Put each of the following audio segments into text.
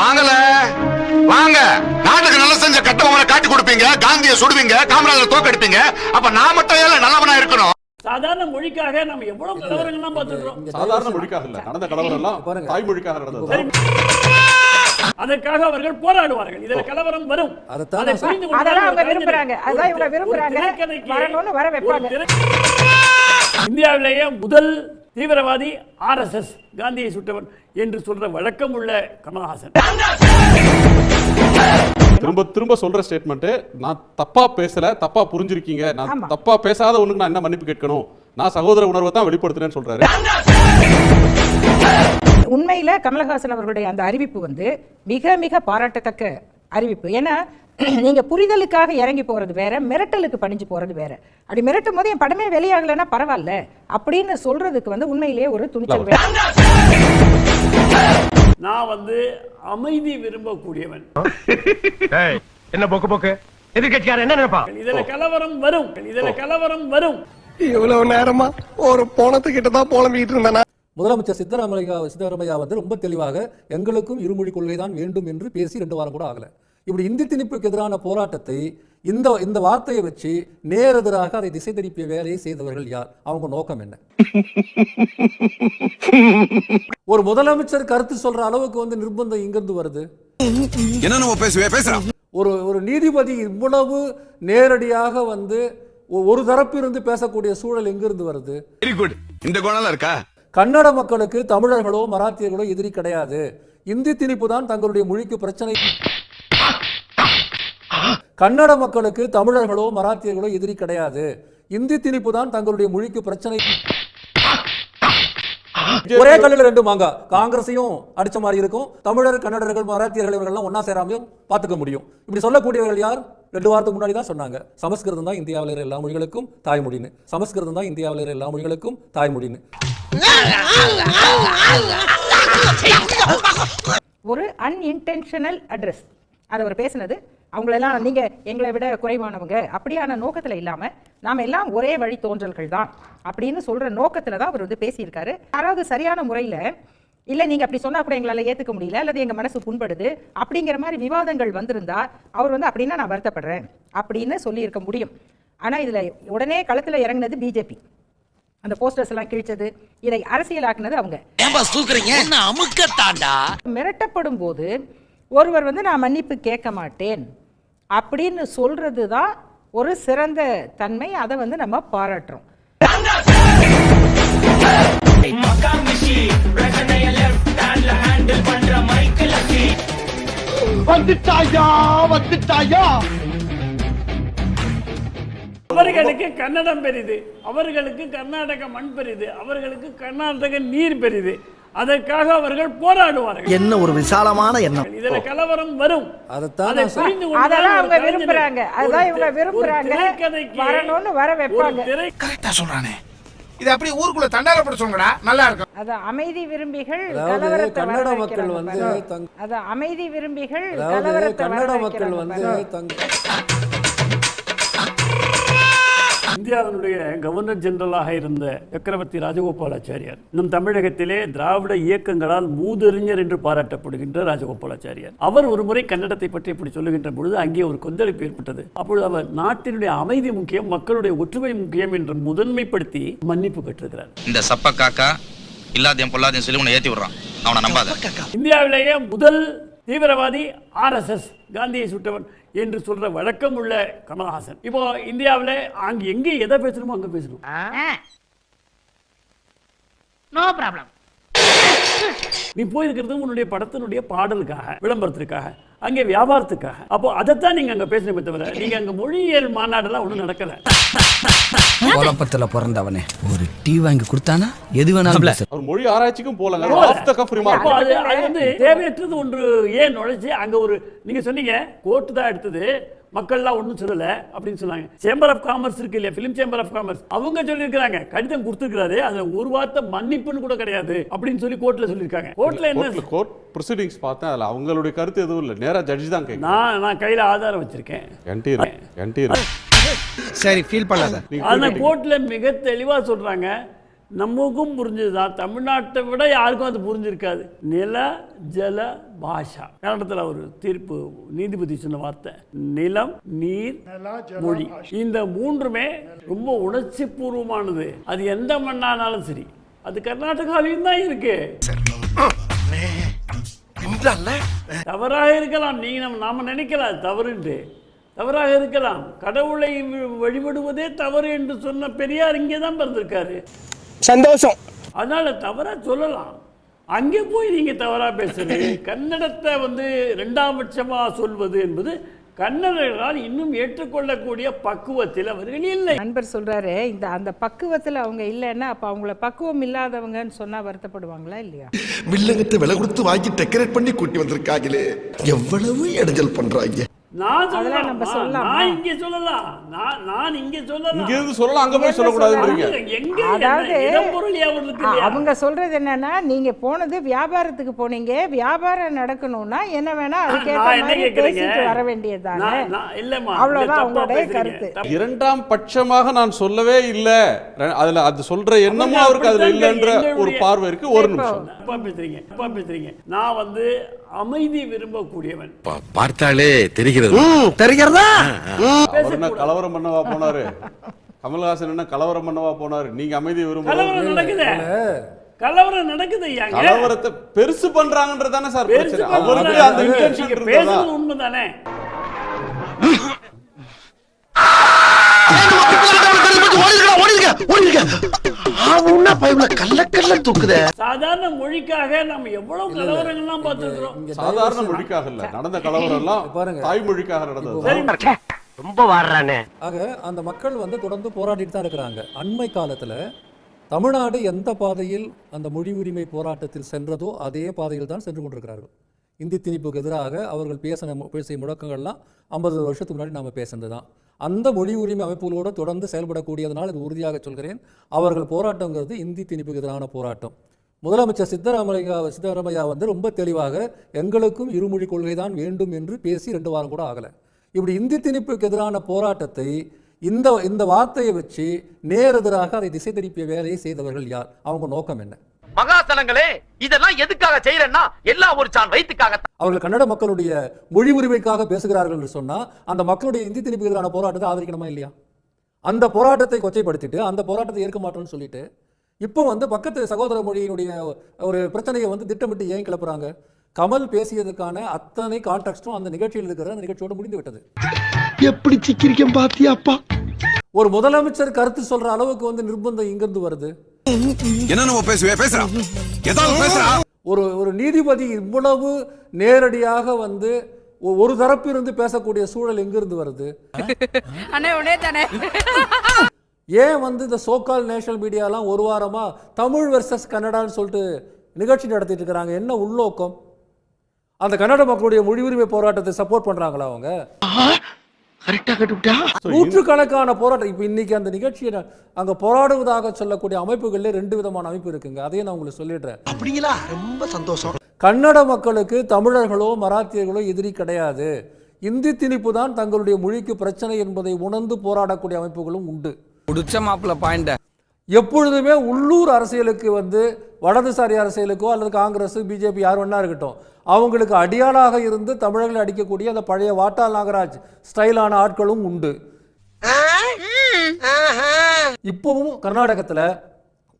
வாங்கல. வாங்க. நாட்டுக்கு நல்ல செஞ்ச கட்டவங்களை காட்டி கொடுப்பீங்க காந்திய சுடுவீங்க காமராஜர் தோக்கடிப்பீங்க. அப்ப நான் மட்டும் ஏன் நல்லவனா இருக்கணும்? சாதாரண மொழிக்காக நம்ம எவ்வளவு கலவரங்கள்லாம் பார்த்துக்கிறோம் சாதாரண மொழிக்காக இல்ல நடந்த கலவரம் எல்லாம். தாய்மொழிக்காக நடந்தது. அதற்காக அவர்கள் போராடுவார்கள். இதுல கலவரம் வரும். இந்தியாவிலேயே முதல் தீவிரவாதி ஆர்எஸ்எஸ் காந்தியை சுட்டவன் என்று சொல்ற வழக்கம் உள்ள கமலஹாசன். திரும்ப திரும்ப சொல்ற ஸ்டேட்மெண்ட் நான் தப்பா பேசல தப்பா புரிஞ்சிருக்கீங்க. நான். தப்பா பேசாத ஒண்ணுக்கு நான் என்ன மன்னிப்பு கேட்கணும்? நான் சகோதர உணர்வை தான் வெளிப்படுத்துறேன்னு சொல்றாரு. உண்மையில கமலஹாசன் அவர்களுடைய அந்த அறிவிப்பு வந்து மிக மிக பாராட்டத்தக்க அறிவிப்பு. ஏன்னா நீங்க புரிதலுக்காக இறங்கி போறது வேற மிரட்டலுக்கு பணிஞ்சு போறது வேற. அப்படி மிரட்டும் போது என் படமே வெளியாகலைன்னா பரவாயில்ல. அப்படின்னு சொல்றதுக்கு வந்து உண்மையிலேயே ஒரு துணிச்சல் வேணும். நான் வந்து அமைதி விரும்பக்கூடியவன். என்ன போக்கு போக்கு? எதிர்கட்சியார் என்ன நினைப்பா இதுல கலவரம் வரும். இதுல கலவரம் வரும். இவ்வளவு நேரமா ஒரு போனத்துக்கிட்ட தான் புலம்பிட்டு இருந்தானா? முதலமைச்சர் சித்தராமையா சித்தராமையா வந்து ரொம்ப தெளிவாக எங்களுக்கும் இருமொழி கொள்கை தான் வேண்டும் என்று பேசி ரெண்டு வாரம் கூட ஆகல. இப்படி இந்தி திணிப்புக்கு எதிரான போராட்டத்தை இந்த இந்த வார்த்தையை வச்சு நேரெதிராக அதை திசை திருப்பிய வேலையை செய்தவர்கள் யார்? அவங்க நோக்கம் என்ன? ஒரு முதலமைச்சர் கருத்து சொல்ற அளவுக்கு வந்து நிர்பந்தம் இங்கிருந்து வருது? ஒரு ஒரு நீதிபதி இவ்வளவு நேரடியாக வந்து ஒரு தரப்பு இருந்து பேசக்கூடிய சூழல் எங்கிருந்து வருது? வெரி குட் இந்த குணம் இருக்கா? கன்னட மக்களுக்கு தமிழர்களோ மராத்தியர்களோ எதிரி கிடையாது. இந்தி திணிப்பு தான் தங்களுடைய மொழிக்கு பிரச்சனை. கன்னட மக்களுக்கு தமிழர்களோ மராத்தியர்களோ எதிரி கிடையாது. இந்தி திணிப்பு தான் தங்களுடைய மொழிக்கு பிரச்சனை. ஒரே கல்லில் ரெண்டு மாங்க. காங்கிரஸையும் அடிச்ச மாதிரி இருக்கும். தமிழர் கன்னடர்கள் மராத்தியர்கள் இவர்கள்லாம் ஒன்னா சேராமையும் பார்த்துக்க முடியும். இப்படி சொல்லக்கூடியவர்கள் யார்? ரெண்டு வாரத்துக்கு முன்னாடி தான் சொன்னாங்க. சமஸ்கிருதம் தான் இந்தியாவில் இருக்கிற எல்லா மொழிகளுக்கும் தாய்மொழின்னு. சமஸ்கிருதம் தான் இந்தியாவில் இருக்கிற எல்லா மொழிகளுக்கும் தாய்மொழின்னு. ஒரு அன்இன்டென்ஷனல் அட்ரஸ் அது அவர் பேசினது அவங்களெல்லாம் நீங்க எங்களை விட குறைவானவங்க. அப்படியான நோக்கத்துல இல்லாம நாம எல்லாம் ஒரே வழி தோன்றல்கள் தான் அப்படின்னு சொல்ற நோக்கத்துல தான் அவர் வந்து பேசியிருக்காரு. யாராவது சரியான முறையில இல்ல நீங்க அப்படி சொன்னா கூட எங்களால ஏத்துக்க முடியல அல்லது எங்க மனசு புண்படுது அப்படிங்கிற மாதிரி விவாதங்கள் வந்திருந்தா அவர் வந்து அப்படின்னா நான் வருத்தப்படுறேன் அப்படின்னு சொல்லியிருக்க முடியும். ஆனா இதுல உடனே களத்துல இறங்குனது பிஜேபி. அந்த போஸ்டர்ஸ் எல்லாம் கிழிச்சது இதை அரசியலாக்குனது அவங்க. ஏன்பா தூக்குறீங்க? என்ன அமுக்கத்தாண்டா? மிரட்டப்படும் போது ஒருவர் வந்து நான் மன்னிப்பு கேட்க மாட்டேன். அப்படின்னு சொல்றது தான் ஒரு சிறந்த தன்மை. அதை வந்து நம்ம பாராட்டுறோம். வந்துட்டாயா வந்துட்டாயா? அவர்களுக்கு கன்னடம் பெரிது. அவர்களுக்கு கர்நாடக மண் பெரிது. அவர்களுக்கு கர்நாடக நீர் பெரிது. அதற்காக அவர்கள் போராடுவார்கள். என்ன ஒரு விசாலமான எண்ணம்? இதுல கலவரம் வரும். அதை புரிந்து அதெல்லாம் அவங்க விரும்புறாங்க. அதுதான் ஒரு இவங்க விரும்புறாங்க. வரணும்னு வர வைப்பாங்க. கரெக்டா சொல்றானே. இது அப்படியே ஊருக்குள்ள தண்டாரப்பட சொல்லுங்கடா. நல்லா இருக்கும். அது அமைதி விரும்பிகள் கன்னட மக்கள் வந்து அது அமைதி விரும்பிகள் கன்னட மக்கள் வந்து இந்தியாவினுடைய கவர்னர் ஜெனரலாக இருந்த சக்கரவர்த்தி ராஜகோபாலாச்சாரியார் நம் தமிழகத்திலே திராவிட இயக்கங்களால் மூதறிஞர் என்று பாராட்டப்படுகின்ற ராஜகோபாலாச்சாரியார். அவர் ஒரு முறை கன்னடத்தை பற்றி இப்படி சொல்லுகின்ற பொழுது அங்கே ஒரு கொந்தளிப்பு ஏற்பட்டது. அப்பொழுது அவர் நாட்டினுடைய அமைதி முக்கியம் மக்களுடைய ஒற்றுமை முக்கியம் என்று முதன்மைப்படுத்தி மன்னிப்பு பெற்றிருக்கிறார். இந்த சப்ப காக்கா இல்லாதையும் பொல்லாதையும் சொல்லி உன்னை ஏத்தி விடுறான். அவனை நம்பாத. இந்தியாவிலேயே முதல் தீவிரவாதி ஆர்எஸ்எஸ் காந்தியை சுட்டவன். என்று சொல்ற வழக்கம் உள்ள கமலஹாசன். இப்போ இந்தியாவில் அங்க எங்க எதை பேசணுமோ அங்க பேசணும். நோ ப்ராப்ளம் நீ போயிருக்கிறது உன்னுடைய படத்தினுடைய பாடலுக்காக விளம்பரத்திற்காக அங்கே வியாபாரத்துக்காக. அப்போ அதைத்தான் நீங்க அங்க பேசணுமே தவிர நீங்க அங்க மொழியியல் மாநாடெல்லாம் ஒண்ணும் நடக்கல. குழப்பத்துல பிறந்தவனே. ஒரு டீ வாங்கி கொடுத்தானா? எது வேணாலும். அவர் மொழி ஆராய்ச்சிக்கும் போலங்க போல. ஆஃப் த கஃப் ரிமார்க் அப்போ அது அது வந்து தேவையற்றது ஒன்று ஏன் நுழைச்சு அங்க ஒரு நீங்க சொன்னீங்க கோர்ட்டு தான் எடுத்தது. மக்கள்லாம் ஒன்றும் சொல்லல அப்படின்னு சொன்னாங்க. சேம்பர் ஆஃப் காமர்ஸ் இருக்கு இல்லையா? ஃபிலிம் சேம்பர் ஆஃப் காமர்ஸ் அவங்க சொல்லியிருக்காங்க கடிதம் கொடுத்துருக்காரு அதுல ஒரு வார்த்தை மன்னிப்புன்னு கூட கிடையாது அப்படின்னு சொல்லி கோர்ட்ல சொல்லியிருக்காங்க. கோர்ட்ல என்ன கோர்ட் ப்ரொசீடிங்ஸ் பார்த்தேன். அதுல அவங்களுடைய கருத்து எதுவும் இல்லை. நேரா ஜட்ஜி தான் நான் நான் கையில ஆதாரம் வச்சிருக்கேன். என்டீர் என்டீர். சரி ஃபீல் பண்ணாத. நீங்க ஆனா கேட்டீங்க. கோர்ட்ல மிக தெளிவா சொல்றாங்க நமக்கும் புரிஞ்சுதுதான் தமிழ்நாட்டை விட யாருக்கும் அது புரிஞ்சிருக்காது. நில ஜல பாஷா. கன்னடத்தில் ஒரு தீர்ப்பு நீதிபதி சொன்ன வார்த்தை நிலம் நீர் மொழி. இந்த மூன்றுமே ரொம்ப உணர்ச்சி பூர்வமானது அது எந்த மண்ணானாலும் சரி அது கர்நாடகாவிலும் தான் இருக்கு. தவறாக இருக்கலாம் நீங்க நம்ம நாம நினைக்கலாம் தவறுண்டு தவறாக இருக்கலாம். கடவுளை வழிபடுவதே தவறு என்று சொன்ன பெரியார் இங்கே தான் பிறந்திருக்காரு. சந்தோஷம். அதனால தவறா சொல்லலாம். அங்கே போய் நீங்க தவறா பேசுறீங்க. கன்னடத்தை வந்து இரண்டாம் பட்சமா சொல்வது என்பது கன்னடர்களால் இன்னும் ஏற்றுக்கொள்ளக்கூடிய பக்குவத்தில் அவர்கள் இல்லை. நண்பர் சொல்றாரு இந்த அந்த பக்குவத்துல அவங்க இல்லைன்னா அப்ப அவங்கள பக்குவம் இல்லாதவங்கன்னு சொன்னா வருத்தப்படுவாங்களா இல்லையா? வில்லங்கத்தை விலை கொடுத்து வாங்கி டெக்கரேட் பண்ணி கூட்டி வந்திருக்காங்களே. எவ்வளவு இடைஞ்சல் பண்றாங்க. நான் அதெல்லாம் நம்ம சொல்லலாமா? சொல்லலாமா? நான் இங்கே சொல்லலாம் நான் நான் இங்கே சொல்லலாம் இங்க இருந்து சொல்லலாம் அங்க போய் எங்க அதாவது? அவங்க சொல்றது என்னன்னா நீங்க போனது வியாபாரத்துக்கு போனீங்க வியாபாரம் நடக்கணும்னா என்ன வேணா என்ன மாதிரி? பேசிட்டு வர வேண்டியதுதானே இல்லம்மா, அவ்வளவுதான் அவங்களுடைய பேசுறீங்க. கருத்து. இரண்டாம் பட்சமாக நான் சொல்லவே இல்ல அதுல அது சொல்ற எண்ணமும் அவருக்கு அதுல இல்லைன்ற ஒரு பார்வை இருக்கு ஒரு நிமிஷம் பேசுறீங்க நான் வந்து அமைதி விரும்பக்கூடியவன். பார்த்தாலே தெரிகிறது. தெரிகிறதா? கலவரம் பண்ணவா போனாரு? கமல்ஹாசன் என்ன கலவரம் பண்ணவா போனாரு? நீங்க அமைதி விரும்புறோம் கலவரம் நடக்குது. கலவரம் நடக்குது ஐயாங்க கலவரத்தை பெருசு பண்றாங்கன்றதானே சார் அவருக்கு அந்த நீங்க இன்டென்ஷன் இருந்ததா பேசுறது உண்மைதானே கல்ல கல்ல தூக்குதே. சாதாரண மொழிக்காக நம்ம எவ்வளவு கலவரங்கள்லாம் பார்த்துருக்கிறோம். இங்க சாதாரண தயவு செய்து- மொழிக்காக இல்ல. நடந்த கலவரம் எல்லாம் பாருங்க. தாய்மொழிக்காக நடந்தது. சரி ரொம்ப வாடுறானே. ஆக அந்த மக்கள் வந்து தொடர்ந்து போராடிட்டு தான் இருக்கிறாங்க. அண்மை காலத்துல தமிழ்நாடு எந்த பாதையில் அந்த மொழி உரிமை போராட்டத்தில் சென்றதோ அதே பாதையில் தான் சென்று கொண்டிருக்கிறார்கள். இந்தி திணிப்புக்கு எதிராக அவர்கள் பேசின மு- பேசிய முழக்கங்கள்லாம் ஐம்பது வருஷத்துக்கு முன்னாடி நாம் பேசுனது தான் அந்த மொழி உரிமை அமைப்புகளோடு தொடர்ந்து செயல்படக்கூடியதனால் இது உறுதியாக சொல்கிறேன். அவர்கள் போராட்டங்கிறது இந்தி திணிப்புக்கு எதிரான போராட்டம். முதலமைச்சர் சித்தராமையா சித்தராமையா வந்து ரொம்ப தெளிவாக எங்களுக்கும் இருமொழி கொள்கை தான் வேண்டும் என்று பேசி ரெண்டு வாரம் கூட ஆகலை. இப்படி இந்தி திணிப்புக்கு எதிரான போராட்டத்தை இந்த இந்த வார்த்தையை வச்சு நேரெதிராக அதை திசை திருப்பிய வேலையை செய்தவர்கள் யார்? அவங்க நோக்கம் என்ன? மகாசலங்களே இதெல்லாம் எதுக்காக செய்யறேன்னா எல்லாம் ஒரு சான் வயிற்றுக்காக அவர்கள் கன்னட மக்களுடைய மொழி உரிமைக்காக பேசுகிறார்கள் என்று சொன்னால் அந்த மக்களுடைய இந்தி திணிப்புக்கு எதிரான போராட்டத்தை ஆதரிக்கணுமா இல்லையா? அந்த போராட்டத்தை கொச்சைப்படுத்திட்டு அந்த போராட்டத்தை ஏற்க மாட்டோம்னு சொல்லிட்டு இப்போ வந்து பக்கத்து சகோதர மொழியினுடைய ஒரு பிரச்சனையை வந்து திட்டமிட்டு ஏன் கிளப்புறாங்க? கமல் பேசியதற்கான அத்தனை கான்டெக்ஸ்டும் அந்த நிகழ்ச்சியில் இருக்கிற அந்த நிகழ்ச்சியோடு முடிந்து விட்டது. எப்படி சிக்கிரிக்கம் பாத்தியாப்பா ஒரு முதலமைச்சர் கருத்து சொல்ற அளவுக்கு வந்து நிர்பந்தம் இங்கிருந்து வருது? என்ன நம்ம பேசுவே? பேசுறா. ஏதாவது பேசுறா. ஒரு ஒரு நீதிபதி இவ்வளவு நேரடியாக வந்து ஒரு தரப்பு இருந்து பேசக்கூடிய சூழல் எங்கிருந்து வருது? அண்ணே உடனே தானே. ஏன் வந்து இந்த சோக்கால் நேஷனல் மீடியாலாம் ஒரு வாரமா தமிழ் வெர்சஸ் கன்னடான்னு சொல்லிட்டு நிகழ்ச்சி நடத்திட்டு இருக்கிறாங்க? என்ன உள்நோக்கம்? அந்த கன்னட மக்களுடைய மொழி உரிமை போராட்டத்தை சப்போர்ட் பண்றாங்களா அவங்க? நூற்றுக்கணக்கான போராட்டம். இப்போ இன்னைக்கு அந்த நிகழ்ச்சியை அங்க போராடுவதாக சொல்லக்கூடிய அமைப்புகள்ல ரெண்டு விதமான அமைப்பு இருக்குங்க. அதையும் நான் உங்களுக்கு சொல்லிடுறேன். அப்படிங்களா? ரொம்ப சந்தோஷம். கன்னட மக்களுக்கு தமிழர்களோ மராத்தியர்களோ எதிரி கிடையாது. இந்தி திணிப்பு தான் தங்களுடைய மொழிக்கு பிரச்சனை என்பதை உணர்ந்து போராடக்கூடிய அமைப்புகளும் உண்டு. புடிச்ச மாப்பிள்ள பாயிண்ட எப்பொழுதுமே உள்ளூர் அரசியலுக்கு வந்து வலதுசாரி அரசியலுக்கோ அல்லது காங்கிரஸ் பிஜேபி யார் வேணா இருக்கட்டும் அவங்களுக்கு அடியாளாக இருந்து தமிழர்களை அடிக்கக்கூடிய அந்த பழைய வாட்டாள் நாகராஜ் ஸ்டைலான ஆட்களும் உண்டு. இப்பவும் கர்நாடகத்துல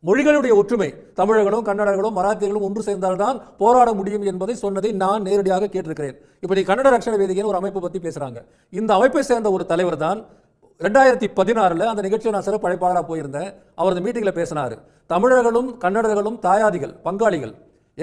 மொழிகளுடைய ஒற்றுமை தமிழர்களும் கன்னடர்களும் மராத்தியர்களும் ஒன்று சேர்ந்தால்தான் போராட முடியும் என்பதை சொன்னதை நான் நேரடியாக கேட்டிருக்கிறேன். இப்போ நீ கன்னட ரட்சண வேதிகைன்னு ஒரு அமைப்பை பத்தி பேசுறாங்க. இந்த அமைப்பை சேர்ந்த ஒரு தலைவர் தான் ரெண்டாயிரத்தி பதினாறில் அந்த நிகழ்ச்சியில் நான் சிறப்பு அழைப்பாளராக போயிருந்தேன். அவர் அந்த மீட்டிங்கில் பேசினார். தமிழர்களும் கன்னடர்களும் தாயாதிகள் பங்காளிகள்.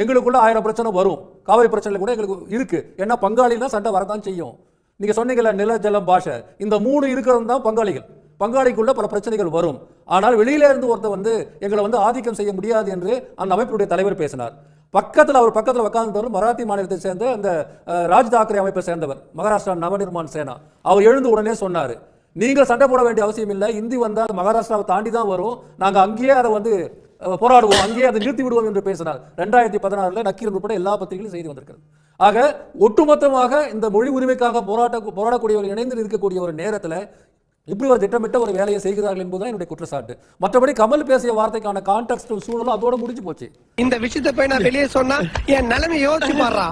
எங்களுக்குள்ள ஆயிரம் பிரச்சனை வரும். காவிரி பிரச்சனை கூட எங்களுக்கு இருக்குது ஏன்னா பங்காளினா சண்டை வரதான் செய்யும். நீங்கள் சொன்னீங்கல்ல நில ஜலம் பாஷை. இந்த மூணு இருக்கிறது தான் பங்காளிகள். பங்காளிக்குள்ள பல பிரச்சனைகள் வரும். ஆனால் வெளியில இருந்து ஒருத்தர் வந்து எங்களை வந்து ஆதிக்கம் செய்ய முடியாது என்று அந்த அமைப்பினுடைய தலைவர் பேசினார். பக்கத்தில் அவர் பக்கத்தில் உட்கார்ந்தவர் மராத்தி மாநிலத்தை சேர்ந்த அந்த ராஜ் தாக்கரே அமைப்பை சேர்ந்தவர். மகாராஷ்டிரா நவநிர்மான் சேனா. அவர் எழுந்து உடனே சொன்னார் நீங்கள் சண்டை போட வேண்டிய அவசியம் இல்லை. இந்தி வந்தால் மகாராஷ்டிராவை தாண்டி தான் வரும். நாங்க அங்கேயே அதை வந்து போராடுவோம். அங்கேயே அதை நிறுத்தி விடுவோம் என்று பேசினார். ரெண்டாயிரத்தி பதினாறுல நக்கீரன் உட்பட எல்லா பத்திரிகைகளும் செய்தி வந்திருக்கிறது. ஆக ஒட்டுமொத்தமாக இந்த மொழி உரிமைக்காக போராட்ட போராடக்கூடியவர் இணைந்து இருக்கக்கூடிய ஒரு நேரத்துல இப்படி ஒரு திட்டமிட்ட ஒரு வேலையை செய்கிறார்கள் என்பதுதான் என்னுடைய குற்றச்சாட்டு. மற்றபடி கமல் பேசிய வார்த்தைக்கான கான்டெக்ட் சூழலும் அதோட முடிஞ்சு போச்சு. இந்த விஷயத்தை போய் நான் வெளியே சொன்னா என் நிலைமை யோசிச்சு பாடுறா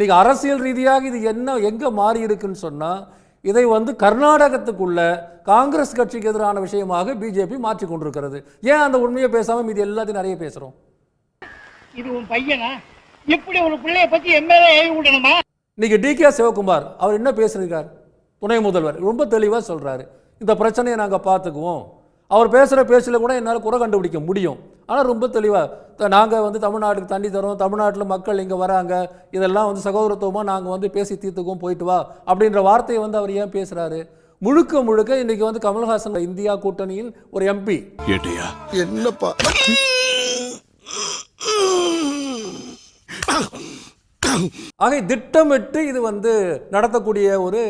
இன்னைக்கு அரசியல் ரீதியாக இது என்ன எங்க மாறி இருக்குன்னு சொன்னா இதை வந்து கர்நாடகத்துக்குள்ள காங்கிரஸ் கட்சிக்கு எதிரான விஷயமாக பிஜேபி மாற்றி கொண்டிருக்கிறது. ஏன் அந்த உண்மையை பேசாம மீதி எல்லாத்தையும் நிறைய பேசுறோம்? இது உன் பையனா? இப்படி ஒரு பிள்ளைய பத்தி எம்எல்ஏ ஏவி விடணுமா? இன்னைக்கு டி கே சிவகுமார் அவர் என்ன பேசுறார் துணை முதல்வர் ரொம்ப தெளிவாக சொல்றாரு. இந்த பிரச்சனையை நாங்கள் பார்த்துக்குவோம். அவர் பேசுகிற பேச்சில் கூட என்னால் குறை கண்டுபிடிக்க முடியும். ஆனால் ரொம்ப தெளிவாக நாங்கள் வந்து தமிழ்நாட்டுக்கு தண்ணி தரோம் தமிழ்நாட்டில் மக்கள் இங்கே வராங்க இதெல்லாம் வந்து சகோதரத்துவமாக நாங்கள் வந்து பேசி தீர்த்துக்குவோம் போயிட்டு வா அப்படின்ற வார்த்தையை வந்து அவர் ஏன் பேசுகிறாரு முழுக்க முழுக்க இன்னைக்கு வந்து கமல்ஹாசன் இந்தியா கூட்டணியின் ஒரு எம்பி என்னப்பா? ஆக திட்டமிட்டு இது வந்து நடத்தக்கூடிய ஒரு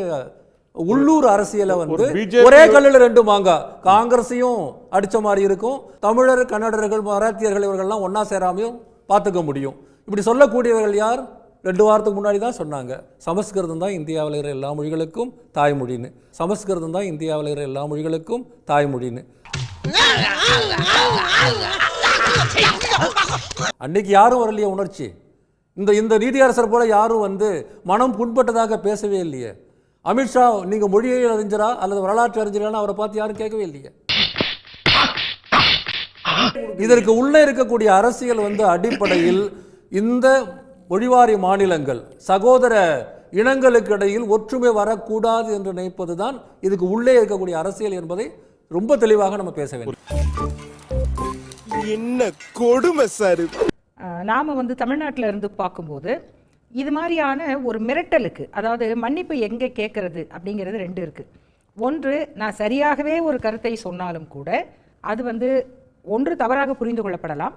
உள்ளூர் அரசியலை வந்து ஒரு கல்லில் ரெண்டு மாங்காய் காங்கிரஸையும் அடிச்ச மாதிரி இருக்கும். தமிழர் கன்னடர்கள் மராத்தியர்கள் இவர்கள்லாம் ஒண்ணா சேராமையும் பார்த்துக்க முடியும். இப்படி சொல்லக்கூடியவர்கள் யார்? ரெண்டு வாரத்துக்கு முன்னாடி தான் சொன்னாங்க. சமஸ்கிருதம் தான் இந்தியாவில் இருக்கிற எல்லா மொழிகளுக்கும் தாய்மொழின்னு. சமஸ்கிருதம் தான் இந்தியாவில் இருக்கிற எல்லா மொழிகளுக்கும் தாய்மொழின்னு. அன்னைக்கு யாரும் வரலையே உணர்ச்சி? இந்த இந்த நீதியரசர் போல யாரும் வந்து மனம் புண்பட்டதாக பேசவே இல்லையே. அமித்ஷா நீங்க மொழியியல் அறிஞரா அல்லது வரலாற்று அறிஞரான்னு அவரை பார்த்து யாரும் கேட்கவே இல்லையே? இதற்கு உள்ளே இருக்கக்கூடிய அரசியல் வந்து அடிப்படையில் இந்த மொழிவாரி மாநிலங்கள் சகோதர இனங்களுக்கு இடையில் ஒற்றுமை வரக்கூடாது என்று நினைப்பதுதான் இதுக்கு உள்ளே இருக்கக்கூடிய அரசியல் என்பதை ரொம்ப தெளிவாக நம்ம பேச வேண்டும். என்ன கொடுமை சார் நாம வந்து தமிழ்நாட்டில் இருந்து பார்க்கும்போது இது மாதிரியான ஒரு மிரட்டலுக்கு அதாவது மன்னிப்பு எங்கே கேட்கறது அப்படிங்கிறது ரெண்டு இருக்கு. ஒன்று நான் சரியாகவே ஒரு கருத்தை சொன்னாலும் கூட அது வந்து ஒன்று தவறாக புரிந்து கொள்ளப்படலாம்.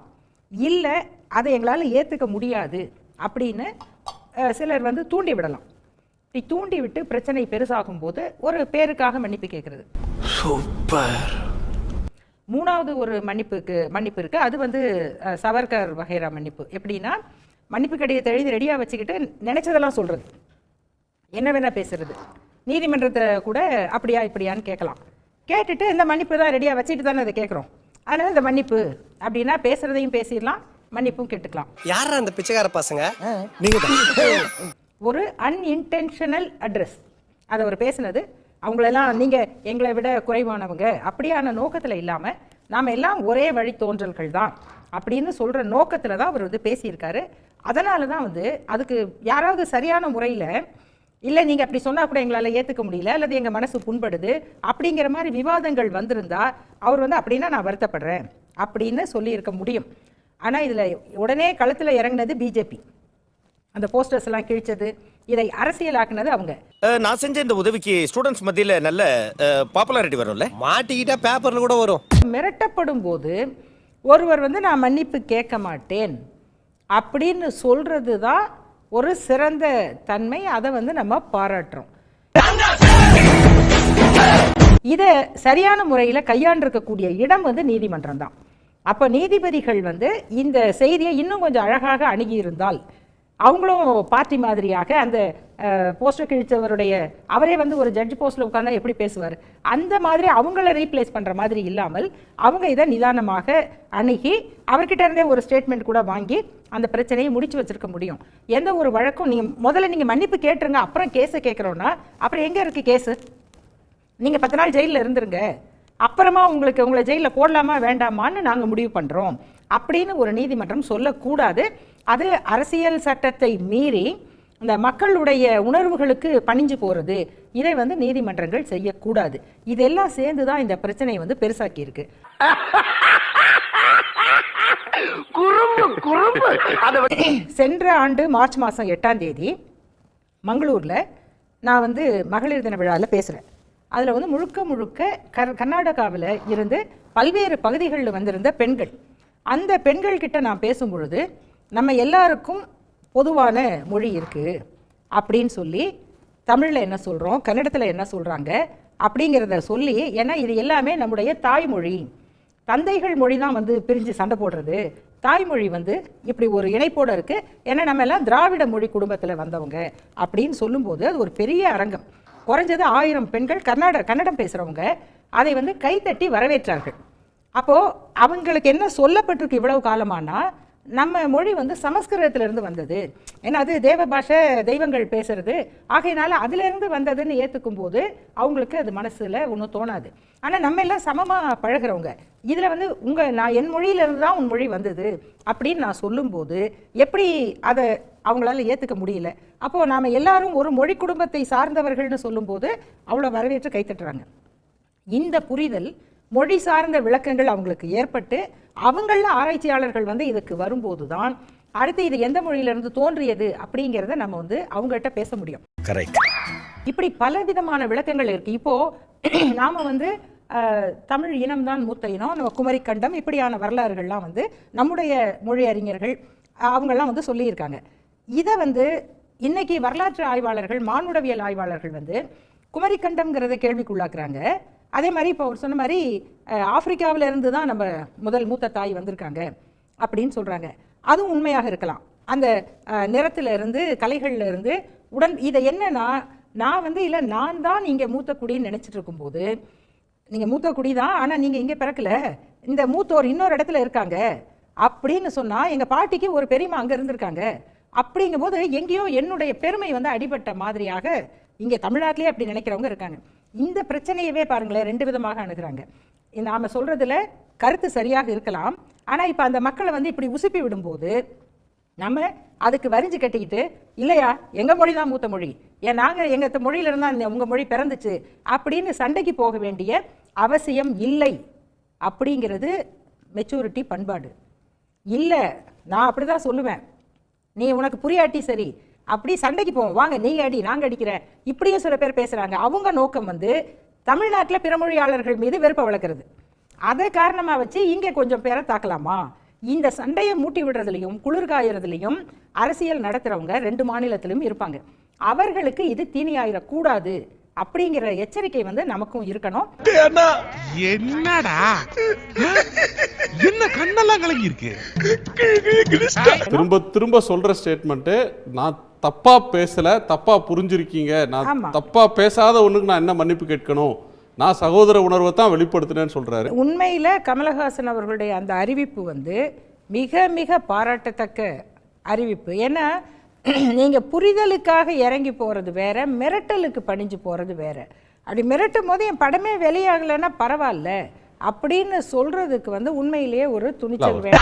இல்லை அதை எங்களால் ஏற்றுக்க முடியாது அப்படின்னு சிலர் வந்து தூண்டி விடலாம். இப்படி தூண்டி விட்டு பிரச்சனை பெருசாகும் போது ஒரு பேருக்காக மன்னிப்பு கேட்கறது மூணாவது ஒரு மன்னிப்புக்கு மன்னிப்பு இருக்கு. அது வந்து சவர்கர் வகைரா மன்னிப்பு. எப்படின்னா மன்னிப்பு கடிதத்தை எழுதி ரெடியாக வச்சுக்கிட்டு நினைச்சதெல்லாம் சொல்றது. என்ன வேணா பேசுறது. நீதிமன்றத்தில் கூட அப்படியா இப்படியான்னு கேட்கலாம். கேட்டுட்டு இந்த மன்னிப்பு தான் ரெடியாக வச்சுட்டு தானே அதை கேட்குறோம். அதனால இந்த மன்னிப்பு அப்படின்னா பேசுறதையும் பேசிடலாம் மன்னிப்பும் கேட்டுக்கலாம். யாரா அந்த பிச்சைக்கார பசங்க? ஒரு அன்இன்டென்ஷனல் அட்ரஸ் அதை அவர் பேசுனது அவங்களெல்லாம் நீங்கள் எங்களை விட குறைவானவங்க அப்படியான நோக்கத்தில் இல்லாமல் நாம் எல்லாம் ஒரே வழி தோன்றல்கள் தான் அப்படின்னு சொல்கிற நோக்கத்தில் தான் அவர் வந்து பேசியிருக்காரு. அதனால தான் வந்து அதுக்கு யாராவது சரியான முறையில் இல்லை நீங்கள் அப்படி சொன்னால் கூட எங்களால் ஏற்றுக்க முடியல அல்லது எங்கள் மனசு புண்படுது அப்படிங்கிற மாதிரி விவாதங்கள் வந்திருந்தா அவர் வந்து அப்படின்னா நான் வருத்தப்படுறேன் அப்படின்னு சொல்லியிருக்க முடியும். ஆனால் இதில் உடனே களத்தில் இறங்குனது பிஜேபி அந்த போஸ்டர்ஸ் எல்லாம் கிழிச்சது இதை அரசியலாக்குனது அவங்க. நான் செஞ்ச இந்த உதவிக்கு ஸ்டூடெண்ட்ஸ் மத்தியில நல்ல பாப்புலாரிட்டி வரும்ல? மாட்டிக்கிட்டா பேப்பர்ல கூட வரும். மிரட்டப்படும் போது ஒருவர் வந்து நான் மன்னிப்பு கேட்க மாட்டேன். அப்படின்னு சொல்கிறது தான் ஒரு சிறந்த தன்மை. அதை வந்து நம்ம பாராட்டுறோம். இதை சரியான முறையில் கையாண்டிருக்கக்கூடிய இடம் வந்து நீதிமன்றம் தான். அப்போ நீதிபதிகள் வந்து இந்த செய்தியை இன்னும் கொஞ்சம் அழகாக அணுகியிருந்தால் அவங்களும் பார்ட்டி மாதிரியாக அந்த போஸ்டர் கிழிச்சவருடைய அவரே வந்து ஒரு ஜட்ஜ் போஸ்ட்டில் உட்கார்ந்தா எப்படி பேசுவார்? அந்த மாதிரி அவங்கள ரீப்ளேஸ் பண்ணுற மாதிரி இல்லாமல் அவங்க இதை நிதானமாக அணுகி அவர்கிட்ட இருந்தே ஒரு ஸ்டேட்மெண்ட் கூட வாங்கி அந்த பிரச்சனையை முடிச்சு வச்சிருக்க முடியும். எந்த ஒரு வழக்கும் நீங்கள் முதல்ல நீங்கள் மன்னிப்பு கேட்டுருங்க அப்புறம் கேஸை கேட்குறோன்னா அப்புறம் எங்கே இருக்குது கேஸு? நீங்கள் பத்து நாள் ஜெயிலில் இருந்துருங்க. அப்புறமா உங்களுக்கு உங்களை ஜெயிலில் போடலாமா வேண்டாமான்னு நாங்கள் முடிவு பண்ணுறோம் அப்படின்னு ஒரு நீதிமன்றம் சொல்லக்கூடாது. அது அரசியல் சட்டத்தை மீறி இந்த மக்களுடைய உணர்வுகளுக்கு பணிஞ்சு போகிறது இதை வந்து நீதிமன்றங்கள் செய்யக்கூடாது. இதெல்லாம் சேர்ந்து தான் இந்த பிரச்சனையை வந்து பெருசாக்கி இருக்கு சென்ற ஆண்டு மார்ச் மாதம் எட்டாம் தேதி மங்களூரில் நான் வந்து மகளிர் தின விழாவில் பேசுகிறேன் அதில் வந்து முழுக்க முழுக்க கர் கர்நாடகாவில் இருந்து பல்வேறு பகுதிகளில் வந்திருந்த பெண்கள். அந்த பெண்கள் கிட்ட நான் பேசும் பொழுது நம்ம எல்லாருக்கும் பொதுவான மொழி இருக்குது அப்படின்னு சொல்லி தமிழில் என்ன சொல்கிறோம் கன்னடத்தில் என்ன சொல்கிறாங்க அப்படிங்கிறத சொல்லி ஏன்னா இது எல்லாமே நம்முடைய தாய்மொழி. தந்தைகள் மொழி தான் வந்து பிரிஞ்சு சண்டை போடுறது. தாய்மொழி வந்து இப்படி ஒரு இணைப்போடு இருக்குது ஏன்னா நம்ம எல்லாம் திராவிட மொழி குடும்பத்தில் வந்தவங்க அப்படின்னு சொல்லும்போது அது ஒரு பெரிய அரங்கம். குறைஞ்சது ஆயிரம் பெண்கள் கர்நாடக கன்னடம் பேசுகிறவங்க அதை வந்து கைத்தட்டி வரவேற்றார்கள். அப்போது அவங்களுக்கு என்ன சொல்லப்பட்டிருக்கு இவ்வளவு காலமானால் நம்ம மொழி வந்து சமஸ்கிருதத்திலிருந்து வந்தது. ஏன்னா அது தேவ பாஷை தெய்வங்கள் பேசுறது. ஆகையினால அதுலேருந்து வந்ததுன்னு ஏற்றுக்கும் போது அவங்களுக்கு அது மனசில் ஒன்றும் தோணாது. ஆனால் நம்ம எல்லாம் சமமாக பழகுறவங்க இதில் வந்து உங்கள் நான் என் மொழியிலேருந்து தான் உன் மொழி வந்தது அப்படின்னு நான் சொல்லும்போது எப்படி அதை அவங்களால ஏற்றுக்க முடியல? அப்போது நாம் எல்லாரும் ஒரு மொழி குடும்பத்தை சார்ந்தவர்கள்னு சொல்லும்போது அவ்வளோ வரவேற்று கைத்தட்டுறாங்க. இந்த புரிதல் மொழி சார்ந்த விளக்கங்கள் அவங்களுக்கு ஏற்பட்டு அவங்கள ஆராய்ச்சியாளர்கள் வந்து இதுக்கு வரும்போது தான் அடுத்து இது எந்த மொழியிலிருந்து தோன்றியது அப்படிங்கிறத நம்ம வந்து அவங்ககிட்ட பேச முடியும். இப்படி பலவிதமான விளக்கங்கள் இருக்கு. இப்போ நாம வந்து தமிழ் இனம்தான் மூத்த இனம். நம்ம குமரி கண்டம் இப்படியான வரலாறுகள்லாம் வந்து நம்முடைய மொழி அறிஞர்கள் அவங்கெல்லாம் வந்து சொல்லியிருக்காங்க. இதை வந்து இன்னைக்கு வரலாற்று ஆய்வாளர்கள் மானுடவியல் ஆய்வாளர்கள் வந்து குமரி கண்டம்ங்கிறத கேள்விக்குள்ளாக்குறாங்க. அதே மாதிரி இப்போ அவர் சொன்ன மாதிரி ஆப்பிரிக்காவில் இருந்து தான் நம்ம முதல் மூத்த தாய் வந்திருக்காங்க அப்படின்னு சொல்கிறாங்க அதுவும் உண்மையாக இருக்கலாம். அந்த நிறத்துல இருந்து கலைகள்ல இருந்து உடன் இதை என்னன்னா நான் வந்து இல்லை நான் தான் நீங்கள் மூத்த குடின்னு நினச்சிட்டு இருக்கும்போது நீங்கள் மூத்த குடி தான் ஆனால் நீங்கள் இங்கே பிறக்கல இந்த மூத்தோர் இன்னொரு இடத்துல இருக்காங்க அப்படின்னு சொன்னால் எங்கள் பாட்டிக்கு ஒரு பெரியம்மா அங்கே இருந்திருக்காங்க. அப்படிங்கும்போது எங்கேயோ என்னுடைய பெருமை வந்து அடிபட்ட மாதிரியாக இங்கே தமிழ்நாட்டிலே அப்படி நினைக்கிறவங்க இருக்காங்க. இந்த பிரச்சனையவே பாருங்களேன் ரெண்டு விதமாக அணுகிறாங்க. நாம் சொல்கிறதுல கருத்து சரியாக இருக்கலாம். ஆனால் இப்போ அந்த மக்களை வந்து இப்படி உசுப்பி விடும்போது நம்ம அதுக்கு வரிஞ்சு கட்டிக்கிட்டு இல்லையா எங்கள் மொழி தான் மூத்த மொழி? ஏன் நாங்கள் எங்கள் மொழியில இருந்தால் உங்கள் மொழி பிறந்துச்சு அப்படின்னு சண்டைக்கு போக வேண்டிய அவசியம் இல்லை அப்படிங்கிறது மெச்சூரிட்டி பண்பாடு. இல்லை நான் அப்படிதான் சொல்லுவேன். நீ உனக்கு புரியாட்டி சரி அப்படி சண்டைக்கு போவோம். வாங்க நீங்க அடி நாங்க அடிக்கிறேன். இப்படியும் சில பேர் பேசுறாங்க. அவங்க நோக்கம் வந்து தமிழ்நாட்டுல பிறமொழியாளர்கள் மீது வெறுப்பை வளர்க்கறது. அதை காரணமா வச்சு இங்க கொஞ்சம் பேரை தாக்கலாமா? இந்த சண்டையை மூட்டி விடுறதுலையும் குளிர்காயறதுலையும் அரசியல் நடத்துறவங்க ரெண்டு மாநிலத்திலும் இருப்பாங்க. அவர்களுக்கு இது தீனியாயிடக்கூடாது அப்படிங்கிற எச்சரிக்கை வந்து நமக்கும் இருக்கணும். என்னடா? என்ன கண்ணெல்லாம் கலங்கி இருக்கு திரும்ப திரும்ப சொல்ற ஸ்டேட்மெண்ட் நான் தப்பா பேசல தப்பா புரிஞ்சிருக்கீங்க. நான் ஆமா. தப்பா பேசாத ஒண்ணுக்கு நான் என்ன மன்னிப்பு கேட்கணும்? நான் சகோதர உணர்வை தான் வெளிப்படுத்தினேன்னு சொல்றாரு. உண்மையில கமலஹாசன் அவர்களுடைய அந்த அறிவிப்பு வந்து மிக மிக பாராட்டத்தக்க அறிவிப்பு. ஏன்னா நீங்க புரிதலுக்காக இறங்கி போறது வேற மிரட்டலுக்கு பணிஞ்சு போறது வேற. அப்படி மிரட்டும் போது என் படமே வெளியாகலைன்னா பரவாயில்ல. அப்படின்னு சொல்றதுக்கு வந்து உண்மையிலேயே ஒரு துணிச்சல் வேணும்.